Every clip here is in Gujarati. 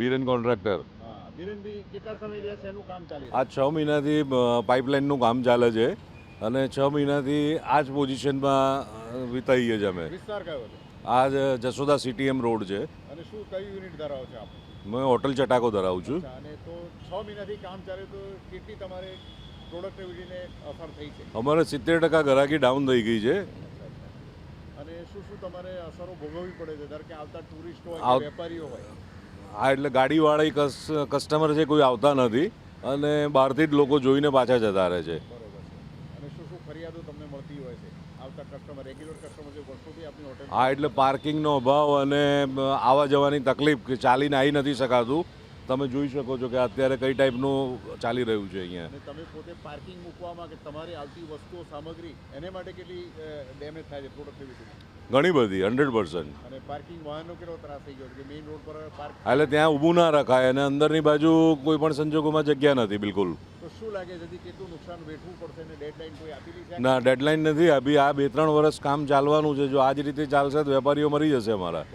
બીરેન કોન્ટ્રાક્ટર. આ છ મહિનાથી પાઇપલાઇનનું કામ ચાલે છે અને છ મહિનાથી આ જ પોઝિશનમાં વિતાઈએ છીએ અમે. આ જસોદા સીટીએમ રોડ છે. મેં હોટલ ચટાકો ધરાવું છું. અને તો છ મહિનાથી કામ ચાલે તો કેટલી તમારે પ્રોડક્ટિવિટીને અસર થઈ છે? અમારે સિત્તેર ટકા ગ્રાહકી ડાઉન થઈ ગઈ છે. અને શું શું તમારે અસરો ભોગવવી પડે છે? ધારો કે આવતા ટુરિસ્ટ હોય વેપારીઓ હોય? આ એટલે ગાડીવાળા કસ કસ્ટમર છે કોઈ આવતા નથી અને બહારથી જ લોકો જોઈને પાછા જતા રહે છે. હા એટલે પાર્કિંગનો અભાવ અને આવવા જવાની તકલીફ કે ચાલીને આવી નથી શકાતું. તમે જોઈ શકો છો કે અત્યારે કઈ ટાઈપનું ચાલી રહ્યું છે અહીંયા. તમે પોતે પાર્કિંગ મૂકવામાં કે તમારી આવતી વસ્તુઓ સામગ્રી એને માટે કેટલી ડેમેજ થાય છે પ્રોડક્ટિવિટી ઘણી બધી હંડ્રેડ પર્સન્ટ અને પાર્કિંગ વાહનો કેટલો ત્રાસ થઈ ગયો કે મેઇન રોડ પર પાર્ક એટલે ત્યાં ઊભું ના રખાય અને અંદરની બાજુ કોઈ પણ સંજોગોમાં જગ્યા નથી બિલકુલ. તો શું લાગે છે કેટલું નુકસાન વેઠવું પડશે અને ડેડલાઇન કોઈ આપેલી છે? ના ડેડલાઇન નથી અભી આ બે ત્રણ વર્ષ કામ ચાલવાનું છે. જો આ જ રીતે ચાલશે તો વેપારીઓ મરી જશે અમારા.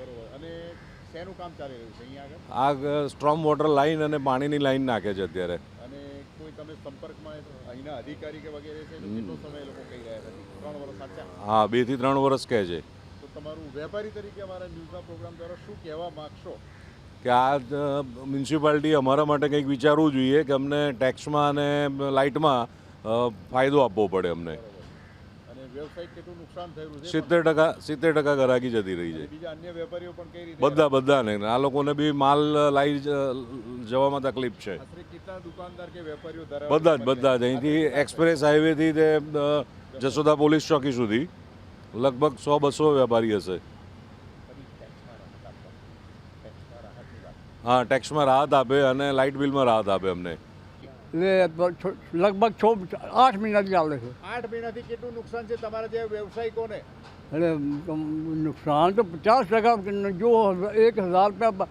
શેનું કામ ચાલી રહ્યું છે? અહીંયા આગળ? આ સ્ટ્રોમ વોટર લાઇન અને પાણીની લાઇન નાખે છે અત્યારે. અને કોઈ તમે સંપર્કમાં અહીંના અધિકારી કે વગેરે છે? કેટલો સમય લોકો કહી રહ્યા છે? ત્રણ વર્ષ સાચા? હા બેથી ત્રણ વર્ષ કહે છે. તો તમારું વેપારી તરીકે અમારા ન્યૂઝના પ્રોગ્રામ દ્વારા શું કહેવા માગશો? કે આ મ્યુનિસિપાલિટી અમારા માટે કંઈક વિચારવું જોઈએ કે અમને ટેક્સમાં અને લાઇટમાં ફાયદો આપવો પડે અમને. અને કેટલું નુકસાન થયેલું છે સિત્તેર ટકા સિત્તેર ટકા ગ્રાહકી જતી રહી છે. બધા બીજા અન્ય વેપારીઓ પણ કઈ રીતે બધા બધાને. આ લોકોને બી માલ લાવી જવામાં તકલીફ છે. કેટલા દુકાનદાર કે વેપારીઓ બધા જ બધા જ. અહીંથી એક્સપ્રેસ હાઈવેથી તે જસોદા પોલીસ ચોકી સુધી. લગભગ સો બસો વેપારી હશે. હા ટેક્સમાં રાહત આપે અને લાઇટ બિલમાં રાહત આપે અમને. લગભગ છ આઠ મહિનાથી ચાલે છે. આઠ મહિનાથી કેટલું નુકસાન છે તમારા જે વ્યવસાયિકોને? એટલે નુકસાન તો પચાસ ટકા જો એક હજાર રૂપિયા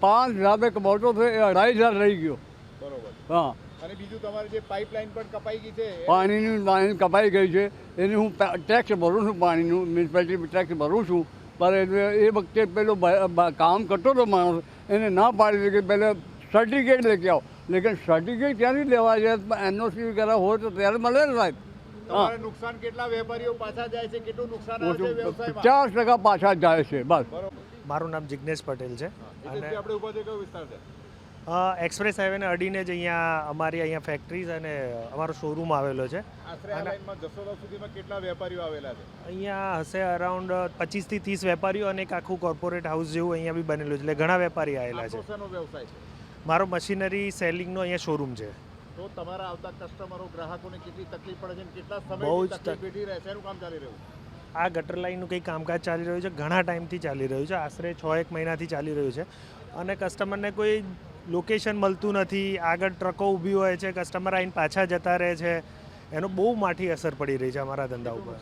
પાંચ હજાર રૂપિયા કમાવતો હતો એ અઢાઈ હજાર રહી ગયો. બરોબર. હા. અને બીજું તમારે જે પાઇપલાઇન પણ કપાઈ ગઈ છે પાણીની લાઈન કપાઈ ગઈ છે. એની હું ટેક્સ ભરું છું પાણીનું મ્યુનિસિપાલિટી ટેક્સ ભરું છું. પણ એટલે એ વખતે પેલો કામ કરતો હતો માણસ એને ના પાડી કે પહેલાં સર્ટિફિકેટ લેકે આવો. લેકિન સર્ટિફિકેટ ક્યાંથી લેવા છે. એનઓસી વગેરે હોય તો ત્યારે મળે ને સાહેબ. નુકસાન કેટલા વેપારીઓ પાછા જાય છે? કેટલું નુકસાન પચાસ ટકા પાછા જાય છે બસ. મારું નામ જિજ્ઞેશ પટેલ છે. અને આપણે ઊભા કયો વિસ્તાર છે? એક્સપ્રેસ હાઈવેને અડીને જ અહીંયા અમારી અહીંયા ફેક્ટરીઝ અને અમારો શોરૂમ આવેલો છે. કેટલા વેપારીઓ આવેલા છે? અહીંયા હશે અરાઉન્ડ પચીસથી ત્રીસ વેપારીઓ અને એક આખું કોર્પોરેટ હાઉસ જેવું અહીંયા બી બનેલું છે. એટલે ઘણા વેપારી આવેલા છે. વ્યવસાય છે? મારો મશીનરી સેલિંગનો અહીંયા શોરૂમ છે. તો તમારા આવતા કસ્ટમરો ગ્રાહકોને કેટલી તકલીફ પડે છે કેટલા જ તકલીફ તક- રહે છે? એનું કામ ચાલી રહ્યું આ ગટર લાઇનનું કંઈ કામકાજ ચાલી રહ્યું છે? ઘણા ટાઈમથી ચાલી રહ્યું છે. આશરે છ એક મહિનાથી ચાલી રહ્યું છે. અને કસ્ટમરને કોઈ લોકેશન મળતું નથી. આગળ ટ્રકો ઊભી હોય છે. કસ્ટમર આવીને પાછા જતા રહે છે. એનો બહુ માઠી અસર પડી રહી છે અમારા ધંધા ઉપર.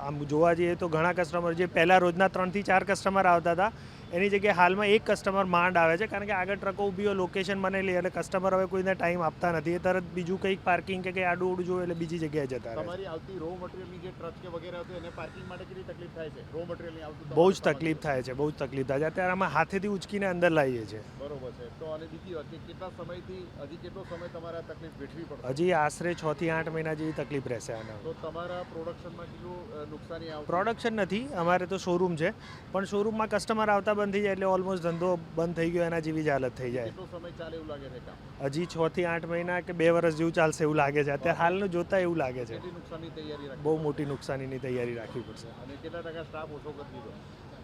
આમ જોવા જઈએ તો ઘણા કસ્ટમર જે પહેલાં રોજના ત્રણથી ચાર કસ્ટમર આવતા હતા એની જગ્યાએ હાલમાં એક કસ્ટમર માંડ આવે છે કારણ કે આગળ ટ્રકો ઊભી હોય લોકેશન બનેલી એટલે કસ્ટમર હવે કોઈને ટાઈમ આપતા નથી. એ તરત બીજું કંઈક પાર્કિંગ કે કંઈ આડું ઉડું જોવે એટલે બીજી જગ્યાએ જતા રહે આવતી રો મટીરિયલની જે ટ્રક કે વગેરે આવતી એને પાર્કિંગ માટે કેટલી તકલીફ થાય છે? રો મટીરિયલની આવતું બહુ જ તકલીફ થાય છે બહુ જ તકલીફ થાય છે. અત્યારે અમે હાથેથી ઉચકીને અંદર લાવીએ છીએ. બરોબર છે. તો અને બીજી વાત કે કેટલા સમયથી હજી કેટલો સમય તમારે તકલીફ વેઠવી પડશે? હજી આશરે છ થી આઠ મહિના જેવી તકલીફ રહેશે આના તો તમારા પ્રોડક્શનમાં કેટલું નુકસાની આવશે? પ્રોડક્શન નથી અમારે તો શોરૂમ છે. પણ શોરૂમમાં કસ્ટમર આવતા બંધ થઈ જાય એટલે ઓલમોસ્ટ ધંધો બંધ થઈ ગયો એના જેવી જ હાલત થઈ જાય. હજી છ થી આઠ મહિના કે બે વર્ષ જેવું ચાલશે એવું લાગે છે. અત્યારે હાલનું જોતા એવું લાગે છે. બહુ મોટી નુકસાનીની તૈયારી રાખવી પડશે.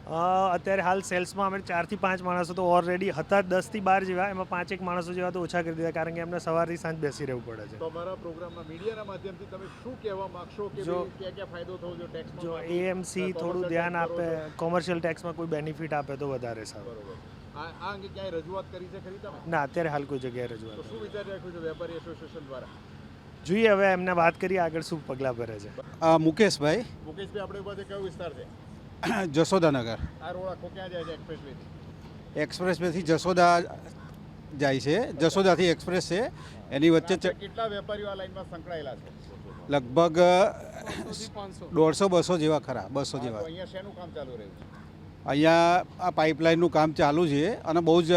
અત્યારે હાલ સેલ્સમાં અમે ચારથી પાંચ માણસો તો ઓલરેડી હતા જ દસથી બાર જેવા એમાં પાંચેક માણસો જેવા તો ઓછા કરી દીધા કારણ કે એમને સવારથી સાંજ બેસી રહેવું પડે છે. તો અમારા પ્રોગ્રામમાં મીડિયાના માધ્યમથી તમે શું કહેવા માંગશો કે જો- ક્યાં ક્યાં ફાયદો થવો જો ટેક્સ જો એએમસી થોડું ધ્યાન આપે કોમર્શિયલ ટેક્સમાં કોઈ બેનિફિટ આપે તો વધારે સારું. બરોબર. આ આ અંગે ક્યાંય રજૂઆત કરી છે ખરી તમે? ના અત્યારે હાલ કોઈ જગ્યાએ તો રજૂઆત શું વિચાર રાખ્યું છે વેપારી એસોસિએશન દ્વારા? જોઈએ હવે એમને વાત કરીએ આગળ શું પગલાં ભરે છે. મુકેશભાઈ. મુકેશભાઈ આપણે પાસે કયો વિસ્તાર છે? જસોદાનગર આ રોડ આખો ક્યાં જાય છે એક્સપ્રેસવેથી એક્સપ્રેસ વેથી જસોદા જાય છે. જશોદાથી એક્સપ્રેસ છે. એની વચ્ચે કેટલા વેપારીઓ આ લાઈનમાં સંકળાયેલા છે? લગભગ દોઢસો બસો જેવા ખરા બસો જેવા. અહીંયા શેનું કામ ચાલુ રહ્યું છે? અહીંયા આ પાઇપલાઇનનું કામ ચાલુ છે અને બહુ જ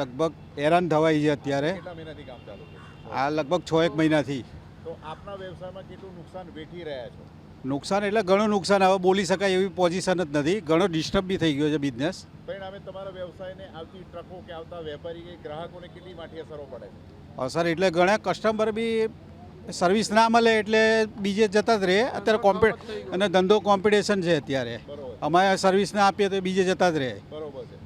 લગભગ હેરાન થવાય છે અત્યારે. કામ ચાલુ આ લગભગ છ એક મહિનાથી. તો આપના વ્યવસાયમાં કેટલું નુકસાન વેઠી રહ્યા છો? નુકસાન એટલે ઘણું નુકસાન હવે બોલી શકાય એવી પોઝિશન જ નથી. ઘણો ડિસ્ટર્બ બી થઈ ગયો છે બિઝનેસ પરિણામે તમારા વ્યવસાયને આવતી ટ્રકો કે આવતા વેપારી કે ગ્રાહકોને કેટલી માઠી અસરો પડે અસર એટલે ઘણા કસ્ટમર બી સર્વિસ ના મળે એટલે બીજે જતા જ રહે. અત્યારે કોમ્પિ અને ધંધો કોમ્પિટિશન છે અત્યારે. અમારે સર્વિસ ના આપીએ તો બીજે જતા જ રહે. બરોબર છે.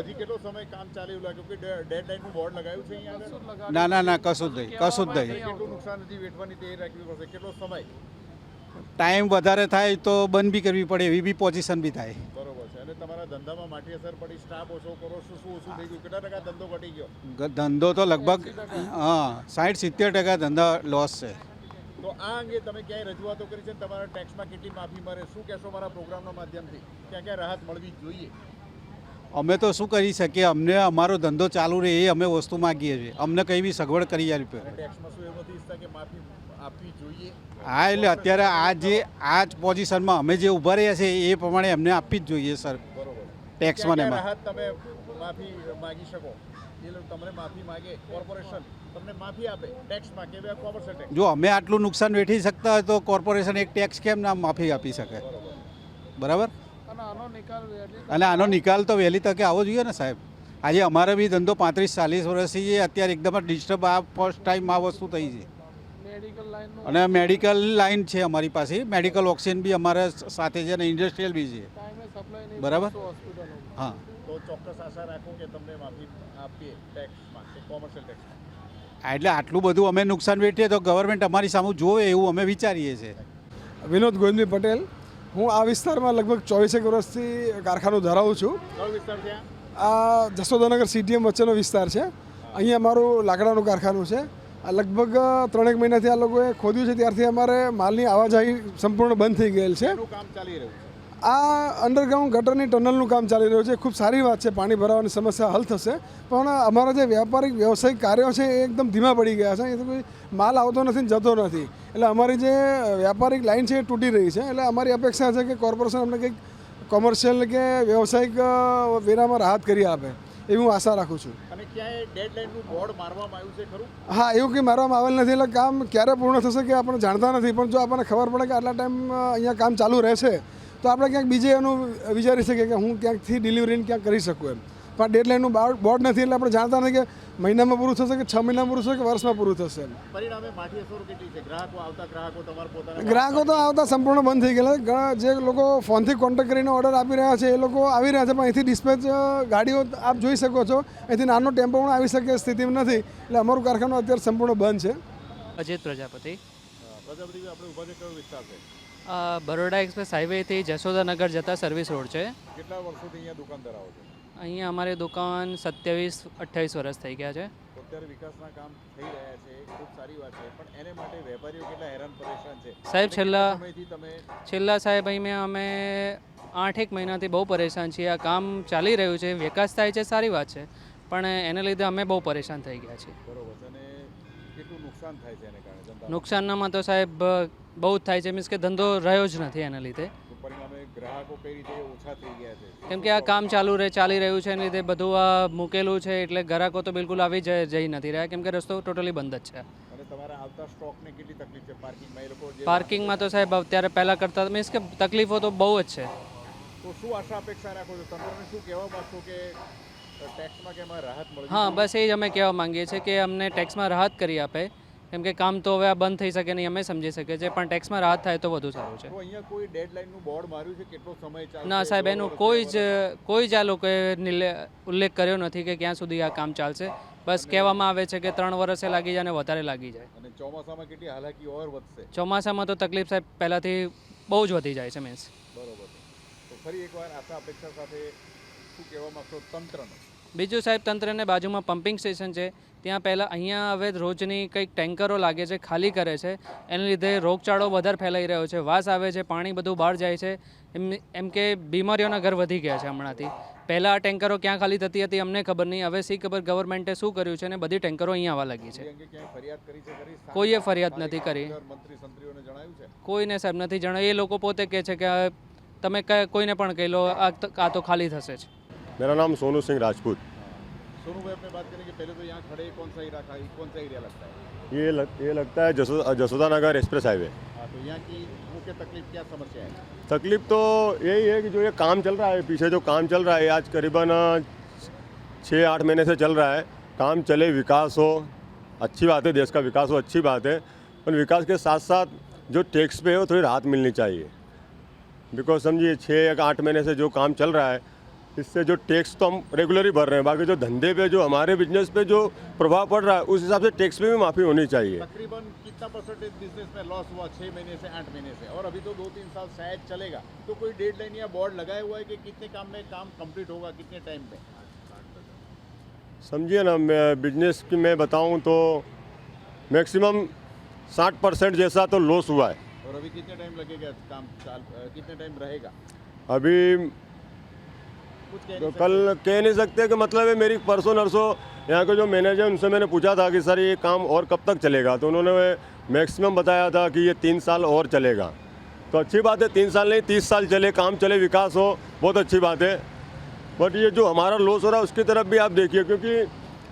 હજી કેટલો સમય કામ ચાલે લાગ્યું કે ડેડ બોર્ડ લગાવ્યું છે અહીંયા ના ના ના કશું જ નહીં કશું જ નહીં. કેટલું નુકસાન હજી વેઠવાની તૈયારી રાખવી પડશે? કેટલો સમય? ટાઈમ વધારે થાય તો બંધ બી કરવી પડે એવી બી પોઝિશન બી થાય. બરોબર છે. અને તમારા ધંધામાં માઠી અસર પડી સ્ટાફ ઓછો કરો શું શું ઓછું થઈ ગયું? કેટલા ટકા ધંધો ઘટી ગયો? ધંધો તો લગભગ હા સાઠ સિત્તેર ટકા ધંધા લોસ છે. તો આ અંગે તમે ક્યાંય રજૂઆતો કરી છે તમારા ટેક્સમાં કેટલી માફી મળે? શું કહેશો મારા પ્રોગ્રામના માધ્યમથી? ક્યાં ક્યાં રાહત મળવી જોઈએ? અમે તો શું કરી શકીએ? અમને અમારો ધંધો ચાલુ રહે એ અમે વસ્તુ માગીએ છીએ. અમને કંઈ બી સગવડ કરી આપે. ટેક્સમાં શું એવું નથી ઈચ્છતા કે માફી આપવી જોઈએ. હા એટલે અત્યારે આ જે આ જ પોઝિશનમાં અમે જે ઊભા રહ્યા છે એ પ્રમાણે એમને આપવી જ જોઈએ સર ટેક્સમાં એમાં. તમે માફી માગી શકો? જો અમે આટલું નુકસાન વેઠી શકતા હોય તો કોર્પોરેશન એક ટેક્સ કેમ ના માફી આપી શકે? બરાબર. અને આનો નિકાલ તો વહેલી તકે આવવો જોઈએ ને સાહેબ. આજે અમારે બી ધંધો પાંત્રીસ ચાલીસ વર્ષથી અત્યારે એકદમ ડિસ્ટર્બ આ ફર્સ્ટ ટાઈમ આ વસ્તુ થઈ છે. અને મેડિકલ લાઇન છે અમારી પાસે મેડિકલ ઓક્સિજન બી અમારે સાથે છે અને ઇન્ડસ્ટ્રીયલ બી છે. બરાબર? હા. તો ચોક્કસ આશા રાખો કે તમને માફી આપીએ ટેક્સમાં કોમર્શિયલ ટેક્સમાં એટલે આટલું બધું અમે નુકસાન વેઠીએ તો ગવર્મેન્ટ અમારી સામે જોવે એવું અમે વિચારીએ છીએ. વિનોદ ગોવિંદભાઈ પટેલ હું આ વિસ્તારમાં લગભગ ચોવીસેક વર્ષથી કારખાનું ધરાવું છું. કયો વિસ્તાર છે આ? જસોદાનગર સીટીએમ વચ્ચેનો વિસ્તાર છે. અહીંયા અમારું લાકડાનું કારખાનું છે. લગભગ ત્રણેક મહિનાથી આ લોકોએ ખોદ્યું છે. ત્યારથી અમારે માલની આવાજાહી સંપૂર્ણ બંધ થઈ ગયેલ છે. કામ ચાલી રહ્યું છે. આ અંડરગ્રાઉન્ડ ગટરની ટનલનું કામ ચાલી રહ્યું છે. ખૂબ સારી વાત છે. પાણી ભરાવાની સમસ્યા હલ થશે. પણ અમારા જે વ્યાપારિક વ્યવસાયિક કાર્યો છે એ એકદમ ધીમા પડી ગયા છે. અહીંથી કોઈ માલ આવતો નથી ને જતો નથી. એટલે અમારી જે વ્યાપારિક લાઇન છે એ તૂટી રહી છે. એટલે અમારી અપેક્ષા છે કે કોર્પોરેશન અમને કંઈક કોમર્શિયલ કે વ્યવસાયિક વેરામાં રાહત કરી આપે. એવી હું આશા રાખું છું. અને ક્યાંય ડેડલાઇનનું બોર્ડ મારવામાં આવ્યું છે ખરું? હા એવું કંઈ મારવામાં આવેલ નથી એટલે કામ ક્યારે પૂર્ણ થશે કે આપણે જાણતા નથી પણ જો આપણને ખબર પડે કે આટલા ટાઈમ અહીંયા કામ ચાલુ રહેશે તો આપણે ક્યાંક બીજે એનું વિચારી શકીએ કે હું ક્યાંકથી ડિલિવરી ક્યાંક કરી શકું એમ. પણ ડેડલાઇનનું બોર્ડ નથી એટલે આપણે જાણતા નથી કે મહિનામાં પૂરું થશે કે છ મહિનામાં પૂરું થશે કે વર્ષમાં પૂરું થશે ગ્રાહકો આવતા ગ્રાહકો તમારા પોતાના ગ્રાહકો તો આવતા સંપૂર્ણ બંધ થઈ ગયેલા. ઘણા જે લોકો ફોનથી કોન્ટેક્ટ કરીને ઓર્ડર આપી રહ્યા છે એ લોકો આવી રહ્યા છે પણ અહીંથી ડિસ્પેચ ગાડીઓ આપ જોઈ શકો છો. અહીંથી નાનો ટેમ્પો પણ આવી શકે સ્થિતિમાં નથી. એટલે અમારું કારખાનું અત્યારે સંપૂર્ણ બંધ છે. અજિત પ્રજાપતિ. પ્રજાપતિ આપણે ઊભા છે કયો વિસ્તાર છે? બરોડા એક્સપ્રેસ હાઈવેથી જશોદાનગર જતા સર્વિસ રોડ છે. કેટલા વર્ષોથી અહીંયા દુકાન ધરાવો છો? અહીંયા અમારી દુકાન સત્યાવીસ અઠ્યાવીસ વર્ષ થઈ ગયા છે. અત્યારે વિકાસના કામ થઈ રહ્યા છે ખૂબ સારી વાત છે પણ એને માટે વેપારીઓ કેટલા હેરાન પરેશાન છે? સાહેબ, છેલ્લા- તમે છેલ્લા સાહેબ અહીં અમે આઠેક મહિનાથી બહુ પરેશાન છીએ. આ કામ ચાલી રહ્યું છે વિકાસ થાય છે સારી વાત છે પણ એને લીધે અમે બહુ પરેશાન થઈ ગયા છીએ. બરોબર અને કેટલું નુકસાન થાય છે એને કારણે નુકસાનમાં તો સાહેબ બહુ જ થાય છે મીન્સ કે ધંધો રહ્યો જ નથી એના લીધે. ગ્રાહકો કઈ રીતે ઓછા થઈ ગયા છે? કેમ કે આ કામ ચાલુ રહે ચાલી રહ્યું છે એના તે બધું આ મૂકેલું છે એટલે ગ્રાહકો તો બિલકુલ આવી જઈ નથી રહ્યા કેમ કે રસ્તો ટોટલી બંધ જ છે. અને તમારા આવતા સ્ટોકને કેટલી તકલીફ છે? પાર્કિંગમાં એ લોકો પાર્કિંગમાં તો સાહેબ અત્યારે પહેલાં કરતાં મીન્સ કે તકલીફો તો બહુ જ છે. તો શું આશા અપેક્ષા રાખો છો? તમે શું કહેવા માંગશો કે ટેક્સમાં કે રાહત મળવી હા બસ એ જ અમે કહેવા માંગીએ છીએ કે અમને ટેક્સમાં રાહત કરી આપે. કેમ કે કામ તો હવે આ બંધ થઈ શકે નહીં અમે સમજી શકીએ છીએ પણ ટેક્સમાં રાહત થાય તો વધુ સારું છે. અહીંયા કોઈ ડેડલાઇનનું બોર્ડ માર્યું છે? કેટલો સમય ચાલશે? ના સાહેબ એનું કોઈ જ કોઈ જ આ લોકોએ ઉલ્લેખ કર્યો નથી કે ક્યાં સુધી આ કામ ચાલશે. બસ કહેવામાં આવે છે કે ત્રણ વર્ષે લાગી જાય અને વધારે લાગી જાય. અને ચોમાસામાં કેટલી હાલાકી ઓર વધશે? ચોમાસામાં તો તકલીફ સાહેબ પહેલાંથી બહુ જ વધી જાય છે મીન્સ બરોબર. તો ફરી એકવાર આશા અપેક્ષા સાથે શું કહેવા માંગશો તંત્રને? બીજું સાહેબ તંત્રને બાજુમાં પમ્પિંગ સ્ટેશન છે. ત્યાં પહેલાં અહીંયા હવે રોજની કંઈક ટેન્કરો લાગે છે ખાલી કરે છે. એને લીધે રોગચાળો વધારે ફેલાઈ રહ્યો છે. વાસ આવે છે પાણી બધું બહાર જાય છે. એમ એમ કે બીમારીઓના ઘર વધી ગયા છે હમણાંથી. પહેલાં આ ટેન્કરો ક્યાં ખાલી થતી હતી અમને ખબર નહીં. હવે સી ખબર ગવર્મેન્ટે શું કર્યું છે અને બધી ટેન્કરો અહીંયા આવવા લાગી છે. કોઈએ ફરિયાદ નથી કરી. કોઈને સાહેબ નથી જણાવ્યું. એ લોકો પોતે કહે છે કે તમે કોઈને પણ કહી લો આ તો ખાલી થશે જ. મેરા નામ સોનુ સિંહ રાજપૂત. सोनू भाई अपने बात करेंगे पहले तो यहाँ खड़े कौन सा इलाका कौन सा एरिया लगता है? ये लग, ये लगता है जसो जसोदा नगर एक्सप्रेस हाईवे। हाँ तो यहाँ की मुख्य तकलीफ़ क्या समस्या है? तकलीफ़ तो यही है कि जो ये काम चल रहा है पीछे जो काम चल रहा है आज करीबन छः आठ महीने से चल रहा है। काम चले विकास हो अच्छी बात है देश का विकास हो अच्छी बात है। पर विकास के साथ साथ जो टैक्स पे है वो थोड़ी राहत मिलनी चाहिए। बिकॉज़ समझिए छः या आठ महीने से जो काम चल रहा है इससे जो टैक्स तो हम रेगुलर ही भर रहे हैं बाकी जो धंधे पे जो हमारे बिज़नेस पे जो प्रभाव पड़ रहा है उस हिसाब से टैक्स पे भी माफ़ी होनी चाहिए। तकरीबन कितना परसेंटेज बिज़नेस में लॉस हुआ? छः महीने से आठ महीने से। और अभी तो दो तीन साल शायद चलेगा। तो कोई डेडलाइन या बोर्ड लगाया हुआ है कि कितने काम में काम कंप्लीट होगा कितने टाइम पे? समझिए ना मैं बिज़नेस की मैं बताऊँ तो मैक्सिमम साठ परसेंट जैसा तो लॉस हुआ है। और अभी कितने टाइम लगेगा काम कितने टाइम रहेगा? अभी तो कल कह नहीं सकते कि मतलब है मेरी परसों नरसों यहाँ के जो मैनेजर हैं, उनसे मैंने पूछा था कि सर ये काम और कब तक चलेगा? तो उन्होंने मैक्सिमम बताया था कि ये तीन साल और चलेगा। तो अच्छी बात है तीन साल नहीं तीस साल चले काम चले विकास हो बहुत अच्छी बात है। बट ये जो हमारा लॉस हो रहा है उसकी तरफ़ भी आप देखिए क्योंकि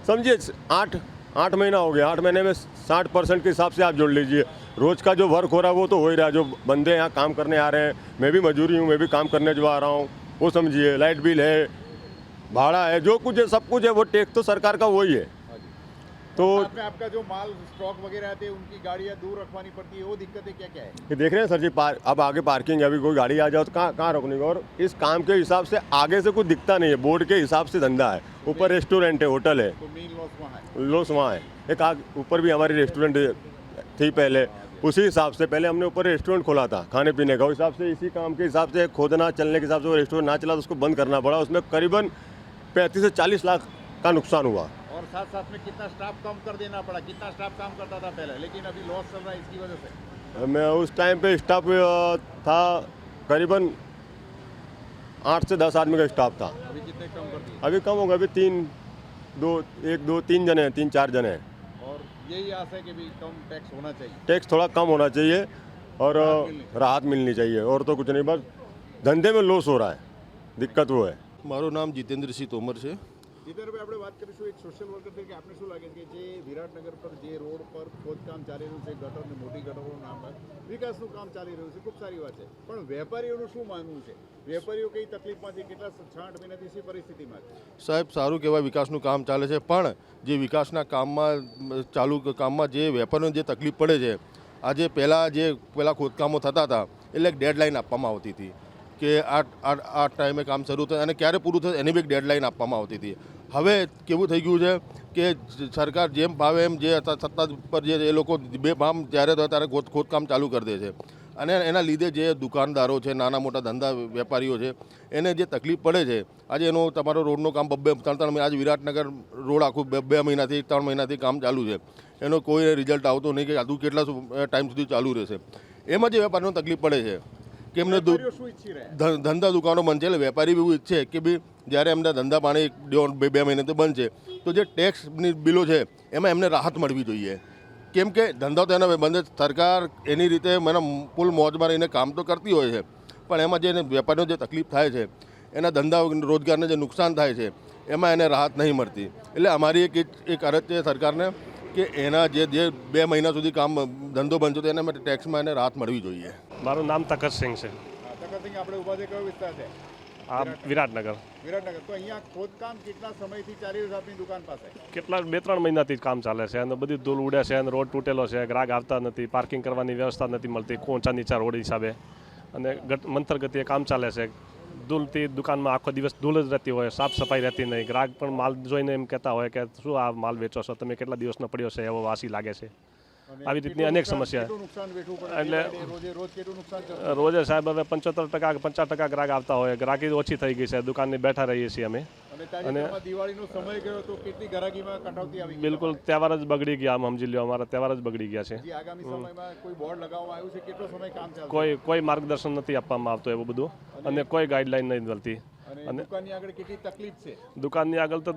समझिए आठ आठ महीना हो गया आठ महीने में साठ परसेंट के हिसाब से आप जोड़ लीजिए। रोज़ का जो वर्क हो रहा है वो तो हो ही रहा है। जो बंदे यहाँ काम करने आ रहे हैं मैं भी मजदूरी हूँ मैं भी काम करने जो आ रहा हूँ। वो समझिए लाइट बिल है भाड़ा है जो कुछ है सब कुछ है वो टैक्स तो सरकार का वही है। तो आपका जो माल स्टॉक वगैरह आते हैं उनकी गाड़ियाँ दूर रखवानी पड़ती है वो दिक्कतें क्या क्या है? ये देख रहे हैं सर जी पार अब आगे पार्किंग है अभी कोई गाड़ी आ जाओ तो कहाँ कहाँ रोकने का? और इस काम के हिसाब से आगे से कुछ दिखता नहीं है बोर्ड के हिसाब से धंधा है। ऊपर रेस्टोरेंट है होटल है। तो लॉस वहाँ है। लॉस वहाँ है। एक आग ऊपर भी हमारी रेस्टोरेंट थी पहले। उसी हिसाब से पहले हमने ऊपर रेस्टोरेंट खोला था खाने पीने का। उस हिसाब से इसी काम के हिसाब से खोदना चलने के हिसाब से वो रेस्टोरेंट ना चला तो उसको बंद करना पड़ा। उसमें करीबन पैंतीस से चालीस लाख का नुकसान हुआ। और साथ साथ में कितना स्टाफ कम कर देना पड़ा? कितना स्टाफ काम करता था पहले? लेकिन अभी लॉस चल रहा है इसकी वजह से। मैं उस टाइम पे स्टाफ था करीबन आठ से दस आदमी का स्टाफ था। अभी कितने कम कर दिए? अभी कम हो गया अभी तीन दो एक दो तीन जने हैं तीन चार जने हैं। यही आस है कि भी कम टैक्स होना चाहिए टैक्स थोड़ा कम होना चाहिए और अ, राहत मिलनी राहत मिलनी चाहिए और तो कुछ नहीं बस धंधे में लॉस हो रहा है दिक्कत वो है મારું નામ જીતેન્દ્રસિંહ તોમર છે જીતેન્દ્રભાઈ આપણે વાત કરીશું એક સોશિયલ વર્કર તરીકે આપને શું લાગે છે કે જે વિરાટનગર પર જે રોડ પર ખોદકામ ચાલી રહ્યું છે ગટરની મોટી ગટરોનું નામ પર વિકાસનું કામ ચાલી રહ્યું છે, ખૂબ સારી વાત છે. પણ વેપારીઓનું શું માનવું છે? વેપારીઓ કઈ તકલીફમાં છે કેટલા છ આઠ મહિનાથી શી પરિસ્થિતિમાં છે? સાહેબ, સારું કહેવાય વિકાસનું કામ ચાલે છે, પણ જે વિકાસના કામમાં ચાલુ કામમાં જે વેપારીઓને જે તકલીફ પડે છે, આજે પહેલાં જે, પહેલાં ખોદકામો થતા હતા, એટલે એક ડેડલાઇન આપવામાં આવતી હતી કે આ આ ટાઈમે કામ શરૂ થાય અને ક્યારે પૂરું થશે એની બી એક ડેડલાઇન આપવામાં આવતી હતી. હવે કેવું થઈ ગયું છે કે સરકાર જેમ ભાવે એમ જે સત્તા પર જે એ લોકો બે ભામ જ્યારે થાય ત્યારે ખોદ, ખોદકામ ચાલુ કરી દે છે. અને એના લીધે જે દુકાનદારો છે, નાના મોટા ધંધા વેપારીઓ છે, એને જે તકલીફ પડે છે, આજે એનો તમારો રોડનું કામ બબ્બે ત્રણ ત્રણ આજે વિરાટનગર રોડ આખું બે બે મહિનાથી, ત્રણ મહિનાથી કામ ચાલુ છે. એનો કોઈ રિઝલ્ટ આવતો નહીં કે આદુ કેટલા ટાઈમ સુધી ચાલુ રહેશે. એમાં જે વેપારીઓને તકલીફ પડે છે કે એમને ધંધા દુકાનો બંધ છે એટલે વેપારી બી એવું ઈચ્છે કે બી જ્યારે એમના ધંધા પાણી દોઢ બે બે મહિનાથી બંધ છે તો જે ટેક્સની બિલો છે એમાં એમને રાહત મળવી જોઈએ. કેમ કે ધંધા તો એના બંધ સરકાર એની રીતે મને ફૂલ મોજમાં રહીને કામ તો કરતી હોય છે પણ એમાં જે વેપારીનો જે તકલીફ થાય છે એના ધંધા રોજગારને જે નુકસાન થાય છે એમાં એને રાહત નહીં મળતી. એટલે અમારી એક એક અરજ છે સરકારને કે એના જે જે બે મહિના સુધી કામ ધંધો બંધ તો એના માટે ટેક્સમાં એને રાહત મળવી જોઈએ. મારું નામ તકતસિંહ છે. તકતસિંહ આપણે ઊભા છે કયો વિસ્તાર છે? આ વિરાટનગર. વિરાટનગર. તો અહીંયા ખોદકામ કેટલા સમયથી ચાલી રહ્યું છે આપની દુકાન પાસે? કેટલા બે ત્રણ મહિનાથી કામ ચાલે છે અને બધી ધૂળ ઉડે છે અને રોડ તૂટેલો છે ગ્રાહક આવતા નથી પાર્કિંગ કરવાની વ્યવસ્થા નથી મળતી ઊંચા નીચા રોડ હિસાબે. અને મંથર ગતિએ કામ ચાલે છે. ધૂળથી દુકાનમાં આખો દિવસ ધૂળ જ રહેતી હોય, સાફ સફાઈ રહેતી નહીં. ગ્રાહક પણ માલ જોઈને એમ કહેતા હોય કે, શું આ માલ વેચો છો? તમે કેટલા દિવસનો પડ્યો છે? એવો વાસી લાગે છે. આવી રીતની અનેક સમસ્યા. એટલે- રોજે સાહેબ હવે પંચોતેર ટકા પચાસ ટકા ગ્રાહક આવતા હોય ગ્રાહકી ઓછી થઈ ગઈ છે દુકાનની બેઠા રહીએ છીએ અમે. અને બિલકુલ તહેવાર જ બગડી ગયા આમ સમજી લ્યો અમારા તહેવાર જ બગડી ગયા છે. કોઈ કોઈ માર્ગદર્શન નથી આપવામાં આવતું એવું બધું અને કોઈ ગાઈડલાઈન નહીં મળતી. અને દુકાનની આગળ કેટલી તકલીફ છે? દુકાનની આગળ તો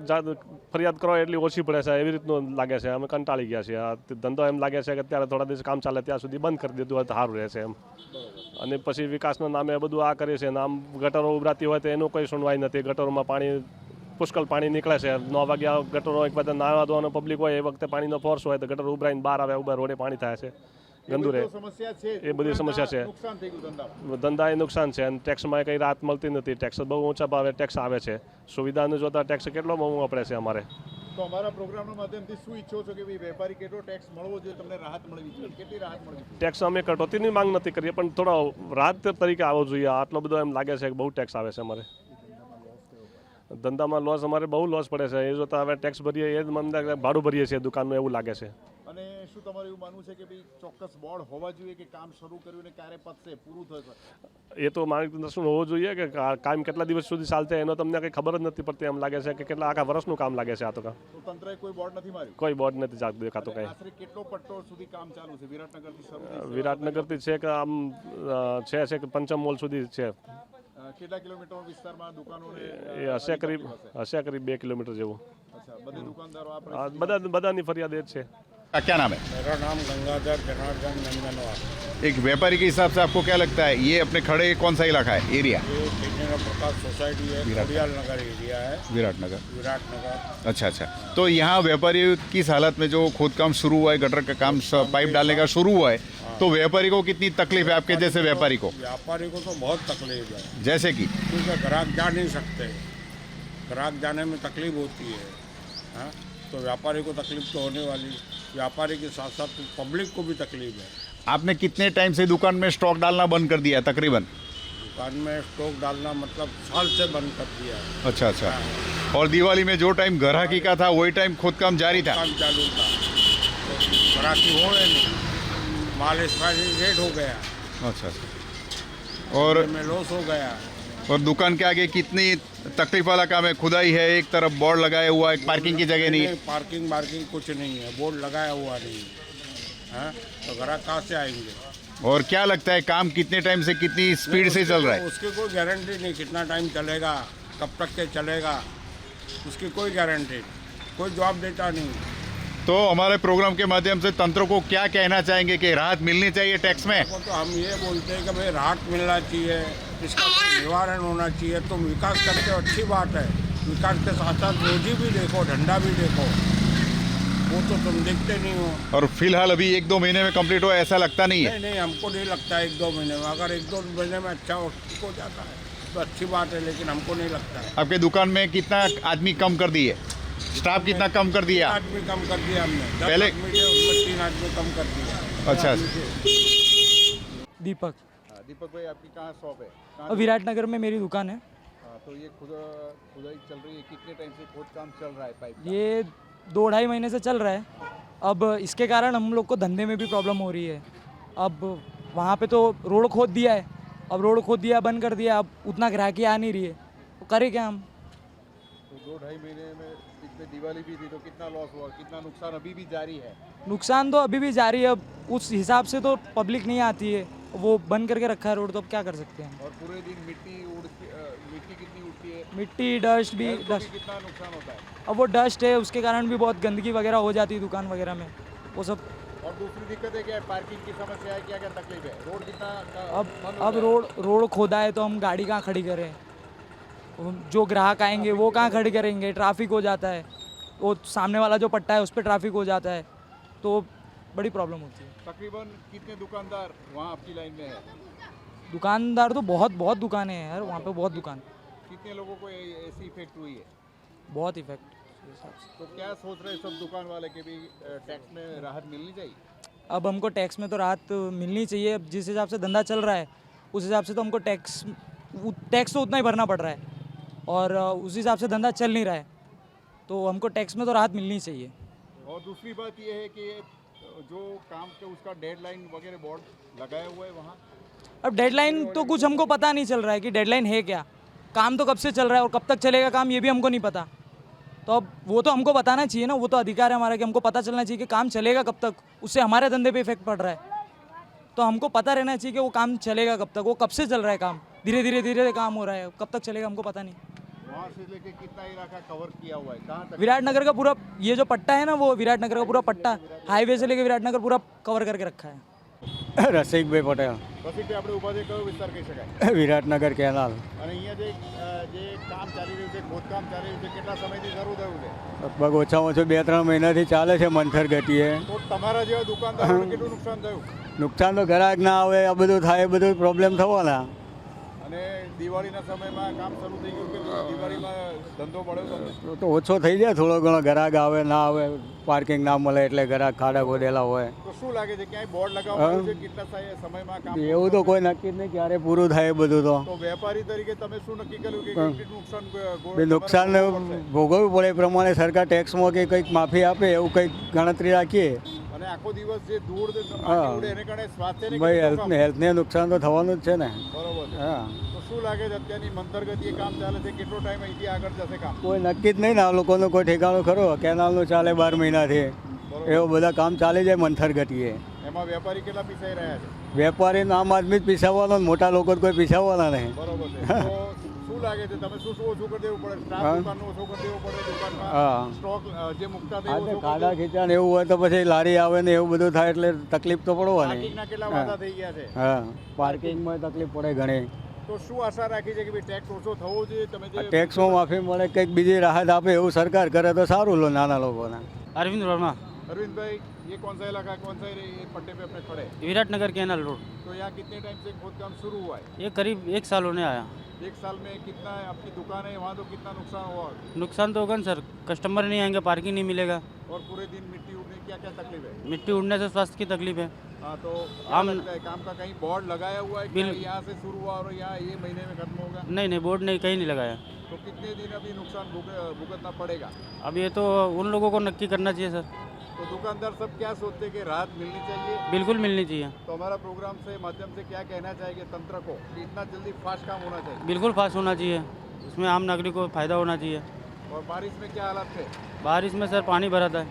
ફરિયાદ કરો એટલી ઓછી પડે છે એવી રીતનું લાગે છે અમે કંટાળી ગયા છીએ. આ ધંધો એમ લાગે છે કે અત્યારે થોડા દિવસ કામ ચાલે ત્યાં સુધી બંધ કરી દીધું હોય તો સારું રહેશે એમ. અને પછી વિકાસના નામે બધું આ કરે છે નામ ગટરો ઉભરાતી હોય તો એનું કોઈ સુનવાઈ નથી. ગટરોમાં પાણી પુષ્કળ પાણી નીકળે છે. નવ વાગ્યા ગટરો એક બધા નાવા ધોવાનો પબ્લિક હોય એ વખતે પાણીનો ફોર્સ હોય તો ગટર ઉભરાઈને બહાર આવે ઊભા રોડે પાણી થાય છે. ગંદુ રહે. એ બધી સમસ્યા છે. ધંધા એ નુકસાન છે અને ટેક્સમાં કંઈ રાહત મળતી નથી. ટેક્સ બહુ ઊંચા ભાવે ટેક્સ આવે છે. સુવિધાને જોતા ટેક્સ કેટલો મોંઘો પડે છે અમારે? તો અમારા પ્રોગ્રામના માધ્યમથી શું ઈચ્છો છો કે ભાઈ વેપારી કેટલો ટેક્સ મળવો જોઈએ તમને રાહત મળવી જોઈએ? કેટલી રાહત મળવી ટેક્સ અમે કટોતીની માંગ નથી કરીએ પણ થોડો રાહત તરીકે આવવો જોઈએ. આટલો બધો એમ લાગે છે કે બહુ ટેક્સ આવે છે અમારે. ધંધામાં લોસ અમારે બહુ લોસ પડે છે. એ જોતા હવે ટેક્સ ભરીએ એ જ મને ભાડું ભરીએ છીએ દુકાનનું એવું લાગે છે. અને શું તમારું એવું માનવું છે કે ભાઈ ચોક્કસ બોર્ડ હોવા જોઈએ કે કામ શરૂ કર્યું ને ક્યારે પતશે પૂરું થશે? એ તો માર્ગદર્શન હોવું જોઈએ કે કામ કેટલા દિવસ સુધી ચાલશે એનો તમને કંઈ ખબર જ નથી પડતી એમ લાગે છે કે કેટલા આખા વર્ષનું કામ લાગે છે આ તો કાં. તો તંત્રએ કોઈ બોર્ડ નથી માર્યું? કોઈ બોર્ડ નથી ચાલતું દેખાતો કંઈ. કેટલો પટ્ટો સુધી કામ ચાલુ છે? વિરાટનગરથી શરૂ વિરાટનગરથી છે કે આમ છે છે કે પંચમ મોલ સુધી છે. કેટલા કિલોમીટર વિસ્તારમાં દુકાનો એ હશે કરીબ હશે કરીબ બે કિલોમીટર જેવું. અચ્છા બધે દુકાનદારો બધા બધાની ફરિયાદ એ જ છે. का क्या नाम है? मेरा नाम गंगाधर जनार्दन नंदनवार। एक व्यापारी के हिसाब से आपको क्या लगता है ये अपने खड़े कौन सा इलाका है एरिया? ये प्रकाश सोसाइटी है विराट। नगर। एरिया है। विराटनगर विराटनगर अच्छा अच्छा। तो यहाँ व्यापारी किस हालत में जो खोद काम शुरू हुआ है गटर का काम पाइप डालने का शुरू हुआ है तो व्यापारी को कितनी तकलीफ़ है आपके जैसे व्यापारी को? व्यापारी को तो बहुत तकलीफ़ है। जैसे कि? क्योंकि ग्राहक जा नहीं सकते। ग्राहक जाने में तकलीफ़ होती है। हाँ? तो व्यापारी को तकलीफ़ तो होने वाली व्यापारी के साथ साथ पब्लिक को भी तकलीफ़ है। आपने कितने टाइम से दुकान में स्टॉक डालना बंद कर दिया तकरीबन? दुकान में स्टॉक डालना मतलब साल से बंद कर दिया अच्छा अच्छा। और दिवाली में जो टाइम ग्राहकी का था वही टाइम खुद काम जारी था? काम चालू था। तो ग्राहकी हो नहीं? माल एक्सपायरी रेट हो गया। अच्छा अच्छा। और में लॉस हो गया। और दुकान के आगे कितनी तकलीफ़ वाला काम है? खुदाई है एक तरफ़ बोर्ड लगाया हुआ है पार्किंग की जगह नहीं। है पार्किंग वार्किंग कुछ नहीं है बोर्ड लगाया हुआ नहीं। है हाँ? तो ग्राहक कहाँ से आएँगे? और क्या लगता है काम कितने टाइम से कितनी स्पीड से चल रहा है? उसकी कोई गारंटी नहीं कितना टाइम चलेगा कब तक के चलेगा उसकी कोई गारंटी नहीं कोई जवाब देता नहीं। तो हमारे प्रोग्राम के माध्यम से तंत्र को क्या कहना चाहेंगे कि राहत मिलनी चाहिए टैक्स में? तो हम ये बोलते हैं कि भाई राहत मिलना चाहिए इसका कोई निवारण होना चाहिए। तुम विकास करते हो अच्छी बात है। विकास के साथ साथ रोजी भी देखो धंधा भी देखो। वो तो तुम देखते नहीं हो। और फ़िलहाल अभी एक दो महीने में कंप्लीट हो ऐसा लगता नहीं है? नहीं नहीं हमको नहीं लगता एक दो महीने में। अगर एक दो महीने में अच्छा हो हो जाता है। तो अच्छी बात है लेकिन हमको नहीं लगता है। आपके दुकान में कितना आदमी कम कर दिए? स्टाफ कितना कम कर दिया? आदमी कम कर दिया हमने। पहले- तीन आदमी कम कर दिया। अच्छा। दीपक हाँ, दीपक भाई आपकी कहाँ शॉप है? विराटनगर में मेरी दुकान है। हाँ, तो ये खुद खुदाई चल रही है? कितने टाइम से खोद काम चल रहा है पाइप ये दो ढाई महीने से चल रहा है। अब इसके कारण हम लोग को धंधे में भी प्रॉब्लम हो रही है। अब वहाँ पे तो रोड खोद दिया है। अब रोड खोद दिया बंद कर दिया अब उतना ग्राहकी आ नहीं रही है। तो करें क्या हम? तो दो ढाई महीने में इसमें दिवाली भी थी तो कितना लॉस हुआ? कितना नुकसान अभी भी जारी है? नुकसान तो अभी भी जारी है। अब उस हिसाब से तो पब्लिक नहीं आती है। वो बंद करके रखा है रोड तो अब क्या कर सकते हैं? और पूरे दिन मिट्टी उड़ती मिट्टी कितनी उड़ती है? मिट्टी डस्ट भी डस्ट। कितना नुकसान होता है? अब वो डस्ट है उसके कारण भी बहुत गंदगी वगैरह हो जाती है दुकान वगैरह में। वो सब। और दूसरी दिक्कत है क्या है पार्किंग की समस्या है क्या क्या तकलीफ़ है? रोड कितना अब अब रोड रोड खोदा है तो हम गाड़ी कहाँ खड़ी करें? जो ग्राहक आएँगे वो कहाँ खड़ी करेंगे? ट्रैफ़िक हो जाता है। वो सामने वाला जो पट्टा है उस पर ट्रैफ़िक हो जाता है। तो बड़ी प्रॉब्लम होती है। तकरीबन कितने दुकानदार वहाँ आपकी लाइन में है? दुकानदार तो बहुत बहुत दुकानें हैं यार वहाँ पे बहुत दुकान। कितने लोगों को ऐसी इफ़ेक्ट हुई है? बहुत इफ़ेक्ट तो क्या सोच रहे हैं सब दुकान वाले के भी टैक्स में राहत मिलनी चाहिए? अब हमको टैक्स में तो राहत मिलनी चाहिए। अब जिस हिसाब से धंधा चल रहा है उस हिसाब से तो हमको टैक्स टैक्स तो उतना ही भरना पड़ रहा है। और उस हिसाब से धंधा चल नहीं रहा है। तो हमको टैक्स में तो राहत मिलनी चाहिए। और दूसरी बात यह है कि जो काम के, उसका डेडलाइन वगैरह बोर्ड लगाया हुआ है वहाँ? अब डेडलाइन तो कुछ हमको पता नहीं चल रहा है कि डेडलाइन है क्या। काम तो कब से चल रहा है और कब तक चलेगा काम, ये भी हमको नहीं पता। तो अब वो तो हमको बताना चाहिए ना, वो तो अधिकार है हमारा कि हमको पता चलना चाहिए कि काम चलेगा कब तक, उससे हमारे धंधे पे इफ़ेक्ट पड़ रहा है। तो हमको पता रहना चाहिए कि वो काम चलेगा कब तक, वो कब से चल रहा है काम धीरे धीरे धीरे काम हो रहा है, कब तक चलेगा हमको पता नहीं। वहाँ से लेके कितना इलाका कवर किया हुआ है कहाँ तक विराटनगर का पूरा ये जो पट्टा है ना वो विराटनगर का पूरा पट्टा हाईवे से लेके विराटनगर पूरा कवर करके रखा है રસિકભાઈ પટેલ પછી આપણે ઉભા થઈ કયો વિસ્તાર કહી શકાય વિરાટનગર કેનાલ અને અહીંયા જે અ, જે કામ ચાલી રહ્યું છે ખોદકામ ચાલી રહ્યું છે કેટલા સમયથી શરૂ થયું છે લગભગ ઓછામાં ઓછું બે ત્રણ મહિનાથી ચાલે છે મંથર ગતિએ તો તમારા જેવા દુકાનદારોને કેટલું નુકસાન થયું નુકસાન તો ગ્રાહક ના આવે આ બધું થાય એ બધું પ્રોબ્લેમ થવાના અને દિવાળીના સમયમાં કામ શરૂ થઈ ગયું કે દિવાળીમાં ધંધો મળ્યો તો ઓછો થઈ જાય થોડો ઘણો ગ્રાહક આવે ના આવે પાર્કિંગ ના મળે એટલે ગ્રાહક ખાડા ખોદેલા હોય. તો શું લાગે છે ક્યાંય બોર્ડ લગાવવાનું છે કેટલા સમયમાં કામ એવું તો કોઈ નક્કી જ નહીં ક્યારે પૂરું થાય બધું તો. વેપારી તરીકે તમે શું નક્કી કર્યું કે નુકસાન બે નુકસાન ભોગવવું પડે એ પ્રમાણે સરકાર ટેક્સમાં કે કંઈક માફી આપે એવું કંઈક ગણતરી રાખીએ. આખો દિવસ જે ધૂળ ઉડે એને કારણે સ્વાસ્થ્યને ભાઈ હેલ્થને હેલ્થને નુકસાન તો થવાનું જ છે ને. બરોબર હા. તો શું લાગે છે અત્યારની મંતર ગતિએ કામ ચાલે છે? કેટલો ટાઈમ અહીંથી આગળ જશે કામ? કોઈ નક્કી જ નહીં ને આ લોકોનું કોઈ ઠેકાણું ખરો. કેનાલનું ચાલે બાર મહિનાથી. એવું બધા કામ ચાલી જાય મંથર ગતિએ એમાં વેપારી કેટલા પીસાઈ રહ્યા છે? વેપારી આમ આદમી જ પીસાવવાનો મોટા લોકો કોઈ પીસાવવાના નહીં. બરોબર છે. શું લાગે છે તમે શું શું ઓછું કરી દેવું પડે? સ્ટાફ દુકાનનું કરી દેવું પડે સ્ટોક જે મુકતા તે ઓછો કાડા ખીચાણ એવું હોય તો પછી લારી આવે ને એવું બધું થાય એટલે તકલીફ તો પડવાની. પાર્કિંગના કેટલા વાંધા થઈ ગયા છે? હા પાર્કિંગમાં તકલીફ પડે ઘણી. તો શું આશા રાખી છે કે ભાઈ ટેક્સ ઓછો થવો જોઈએ? તમે જે ટેક્સમાં માફી મળે કંઈક બીજી રાહત આપે એવું સરકાર કરે તો સારું લો નાના લોકોના. અરવિંદ વર્મા. અરવિંદભાઈ ये कौन सा इलाका है? कौन सा ये पट्टे पे अपने खड़े हैं? Viratnagar canal road. तो यहाँ कितने टाइम से खोद काम शुरू हुआ है? ये करीब एक साल होने आया। एक साल में कितना है? आपकी दुकान है वहाँ तो कितना नुकसान हुआ? नुकसान तो होगा ना सर। कस्टमर नहीं आएँगे पार्किंग नहीं मिलेगा। और पूरे दिन मिट्टी उड़ने की क्या क्या तकलीफ़ है? मिट्टी उड़ने से स्वास्थ्य की तकलीफ़ है। हाँ तो हम- काम का कहीं बोर्ड लगाया हुआ है यहाँ से शुरू हुआ और यहाँ ये महीने में खत्म होगा? नहीं नहीं बोर्ड नहीं कहीं नहीं लगाया। तो कितने दिन अभी नुकसान भुगतना पड़ेगा? अब ये तो उन लोगों को नक्की करना चाहिए सर। तो दुकानदार सब क्या सोचते हैं कि राहत मिलनी चाहिए? बिल्कुल मिलनी चाहिए। तो हमारा प्रोग्राम से माध्यम से क्या कहना चाहिए तंत्र को कि इतना जल्दी फास्ट काम होना चाहिए? बिल्कुल फास्ट होना चाहिए। इसमें आम नागरिक को फ़ायदा होना चाहिए। और बारिश में क्या हालात थे? बारिश में सर पानी भरा था।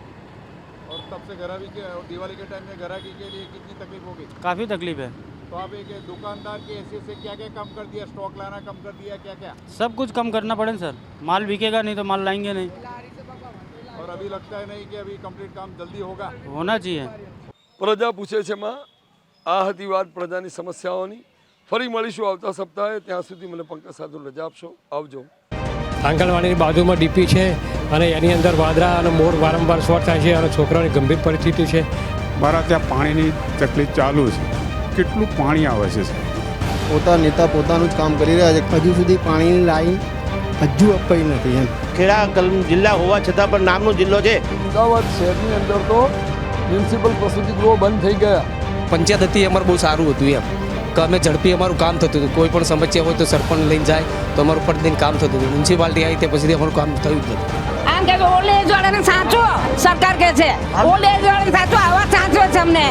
और तब से ग्राहकी के और दिवाली के टाइम में ग्राहकी के लिए कितनी तकलीफ़ होगी? काफ़ी तकलीफ़ है। तो आप एक दुकानदार की हैसियत से क्या क्या कम कर दिया स्टॉक लाना कम कर दिया क्या क्या सब कुछ कम करना पड़े सर। माल बिकेगा नहीं तो माल लाएँगे नहीं। और अभी लगता है नहीं कि अभी कंप्लीट काम जल्दी होगा होना चाहिए પ્રજા પૂછે છે માં આ હતી વાત પ્રજાની સમસ્યાઓની ફરી મળીશું આવતા સપ્તાહે ત્યાં સુધી મને પંકજ સાધુ રજા આપશો આવજો આંગણવાડીની બાજુમાં ડીપી છે અને એની અંદર વાદળા અને મોર વારંવાર શોર્ટ થાય છે અને છોકરાઓની ગંભીર પરિસ્થિતિ છે મારા ત્યાં પાણીની તકલીફ ચાલુ છે કેટલું પાણી આવે છે પોતા નેતા પોતાનું જ કામ કરી રહ્યા છે હજુ સુધી પાણીની લાઈન હજુ અપાઈ નથી એમ. ખેડા કલમ જિલ્લા હોવા છતાં પણ નામનો જિલ્લો છે. અમદાવાદ શહેરની અંદર તો મ્યુનિસિપલ પ્રસૂતિ ગૃહો બંધ થઈ ગયા. પંચાયત હતી એ અમારું બહુ સારું હતું એમ. કે અમે ઝડપી અમારું કામ થતું હતું. કોઈ પણ સમસ્યા હોય તો સરપંચ લઈને જાય તો અમારું પ્રતિદિન કામ થતું હતું. મ્યુનિસિપાલિટી આવી તે પછી અમારું કામ થયું જ નથી આમ કે ઓલ્ડ એજ વાળાને સાચો સરકાર કે છે ઓલ્ડ એજ વાળાને સાચો આવા સાચો છે અમને.